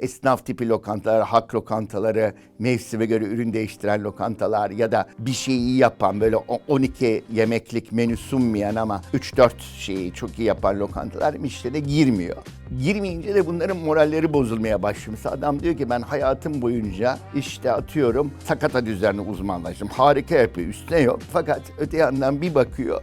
Esnaf tipi lokantalar, hak lokantaları, mevsime göre ürün değiştiren lokantalar ya da bir şeyi yapan böyle o- 12 yemeklik menü sunmayan ama 3-4 şeyi çok iyi yapan lokantalar Michelin'e girmiyor. Girmeyince de bunların moralleri bozulmaya başlıyor. Adam diyor ki ben hayatım boyunca işte atıyorum sakatat üzerine uzmanlaştım. Harika yapıyor üstüne yok. Fakat öte yandan bir bakıyor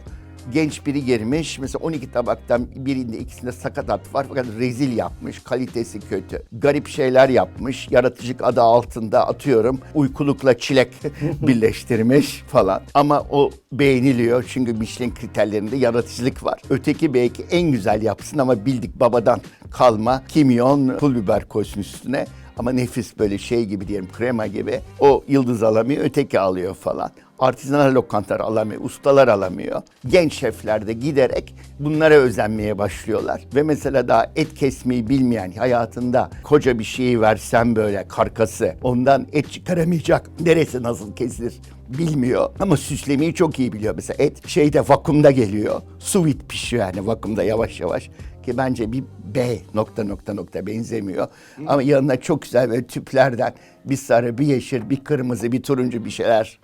genç biri girmiş. Mesela 12 tabaktan birinde ikisinde sakatat var fakat rezil yapmış. Kalitesi kötü. Garip şeyler yapmış. Yaratıcılık adı altında atıyorum uykulukla çilek birleştirmiş falan. Ama o beğeniliyor çünkü Michelin kriterlerinde yaratıcılık var. Öteki belki en güzel yapsın ama bildik babadan kalma kimyon pul biber koysun üstüne. Ama nefis böyle şey gibi diyelim krema gibi o yıldız alamıyor öteki alıyor falan. Artizanal lokantalar alamıyor, ustalar alamıyor. Genç şefler de giderek bunlara özenmeye başlıyorlar. Ve mesela daha et kesmeyi bilmeyen hayatında koca bir şeyi versen böyle karkası ondan et çıkaramayacak. Neresi nasıl kesilir bilmiyor ama süslemeyi çok iyi biliyor. Mesela et şeyde vakumda geliyor. Sous vide pişiyor yani vakumda yavaş yavaş ki bence bir B nokta nokta nokta benzemiyor. Ama yanına çok güzel böyle tüplerden bir sarı, bir yeşil, bir kırmızı, bir turuncu bir şeyler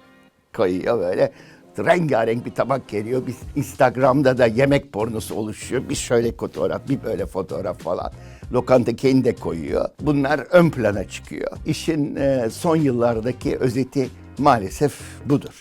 koyuyor böyle. Rengarenk bir tabak geliyor. Biz Instagram'da da yemek pornosu oluşuyor. Bir şöyle fotoğraf, bir böyle fotoğraf falan. Lokanta kendi de koyuyor. Bunlar ön plana çıkıyor. İşin e, son yıllardaki özeti maalesef budur.